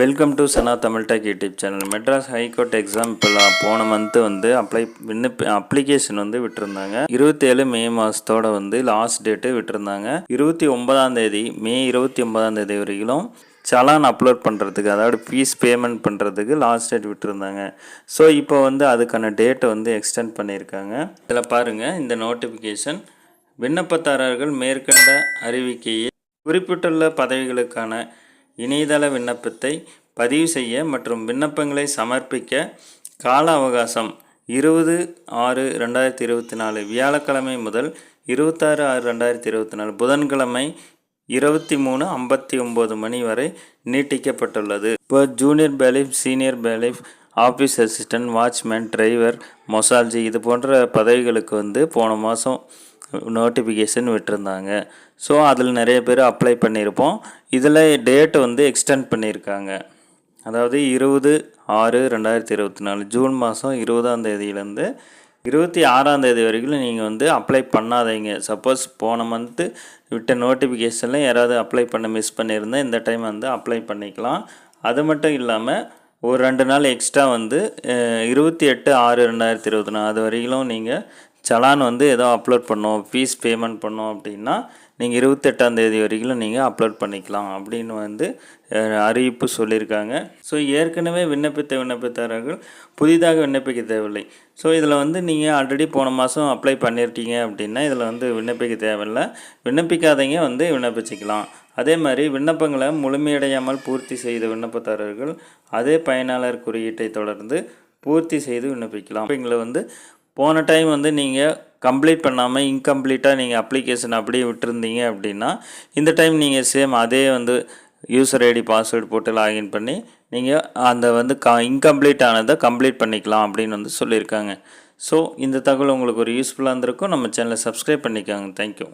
Welcome to Sana Tamil tech YouTube channel Madras high court exam இப்போலாம் போன month வந்து apply விண்ணப்ப application வந்து விட்டுருந்தாங்க. இருபத்தேழு மே மாதத்தோட வந்து லாஸ்ட் டேட்டு விட்டுருந்தாங்க. இருபத்தி ஒன்பதாம் தேதி மே இருபத்தி ஒன்பதாம் தேதி வரைக்கும் சலான் அப்லோட் பண்ணுறதுக்கு அதாவது ஃபீஸ் பேமெண்ட் பண்ணுறதுக்கு லாஸ்ட் டேட் விட்டுருந்தாங்க. ஸோ இப்போ வந்து அதுக்கான டேட்டை வந்து எக்ஸ்டெண்ட் பண்ணியிருக்காங்க. இதில் பாருங்கள் இந்த நோட்டிஃபிகேஷன் விண்ணப்பதாரர்கள் மேற்கண்ட அறிவிக்கையை குறிப்பிட்டுள்ள பதவிகளுக்கான இணையதள விண்ணப்பத்தை பதிவு செய்ய மற்றும் விண்ணப்பங்களை சமர்ப்பிக்க கால அவகாசம் இருபது ஆறு ரெண்டாயிரத்தி இருபத்தி நாலு வியாழக்கிழமை முதல் இருபத்தாறு ஆறு ரெண்டாயிரத்தி இருபத்தி நாலு புதன்கிழமை இருபத்தி மூணு ஐம்பத்தி ஒம்பது மணி வரை நீட்டிக்கப்பட்டுள்ளது. இப்போ junior bailiff senior bailiff office assistant watchman driver மொசால்ஜி இது போன்ற பதவிகளுக்கு வந்து போன மாதம் நோட்டிஃபிகேஷன் விட்டுருந்தாங்க. ஸோ அதில் நிறைய பேர் அப்ளை பண்ணியிருப்போம். இதில் டேட்டு வந்து எக்ஸ்டெண்ட் பண்ணியிருக்காங்க. அதாவது இருபது ஆறு ரெண்டாயிரத்தி இருபத்தி நாலு ஜூன் மாதம் இருபதாம் தேதியிலேருந்து இருபத்தி ஆறாம் தேதி வரைக்கும் நீங்கள் வந்து அப்ளை பண்ணாதீங்க. சப்போஸ் போன மந்த்து விட்ட நோட்டிஃபிகேஷனில் யாராவது அப்ளை பண்ண மிஸ் பண்ணியிருந்தால் இந்த டைம் வந்து அப்ளை பண்ணிக்கலாம். அது மட்டும் இல்லாமல் ஒரு ரெண்டு நாள் எக்ஸ்ட்ரா வந்து இருபத்தி எட்டு ஆறு ரெண்டாயிரத்தி இருபத்தி நாலு அது வரையிலும் நீங்கள் சலான் வந்து ஏதோ அப்லோட் பண்ணோம் ஃபீஸ் பேமெண்ட் பண்ணோம் அப்படின்னா நீங்கள் இருபத்தெட்டாம் தேதி வரைக்கும் நீங்கள் அப்லோட் பண்ணிக்கலாம் அப்படின்னு வந்து அறிவிப்பு சொல்லியிருக்காங்க. ஸோ ஏற்கனவே விண்ணப்பித்த விண்ணப்பித்தாரர்கள் புதிதாக விண்ணப்பிக்க தேவையில்லை. ஸோ இதில் வந்து நீங்கள் ஆல்ரெடி போன மாதம் அப்ளை பண்ணியிருக்கீங்க அப்படின்னா இதில் வந்து விண்ணப்பிக்க தேவையில்லை. விண்ணப்பிக்காதவங்க வந்து விண்ணப்பிச்சிக்கலாம். அதே மாதிரி விண்ணப்பங்களை முழுமையடையாமல் பூர்த்தி செய்த விண்ணப்பதாரர்கள் அதே பயனாளர் குறியீட்டை தொடர்ந்து பூர்த்தி செய்து விண்ணப்பிக்கலாம். எங்களை வந்து போன டைம் வந்து நீங்கள் கம்ப்ளீட் பண்ணாமல் இன்கம்ப்ளீட்டாக நீங்கள் அப்ளிகேஷன் அப்படியே விட்டுருந்தீங்க அப்படின்னா இந்த டைம் நீங்கள் சேம் அதே வந்து யூசர் ஐடி பாஸ்வேர்டு போட்டு லாகின் பண்ணி நீங்கள் அந்த வந்து க இன்கம்ப்ளீட் ஆனதை கம்ப்ளீட் பண்ணிக்கலாம் அப்படின்னு வந்து சொல்லியிருக்காங்க. ஸோ இந்த தகவல் உங்களுக்கு ஒரு யூஸ்ஃபுல்லாக இருந்திருக்கும். நம்ம சேனலை சப்ஸ்கிரைப் பண்ணிக்கோங்க. தேங்க்யூ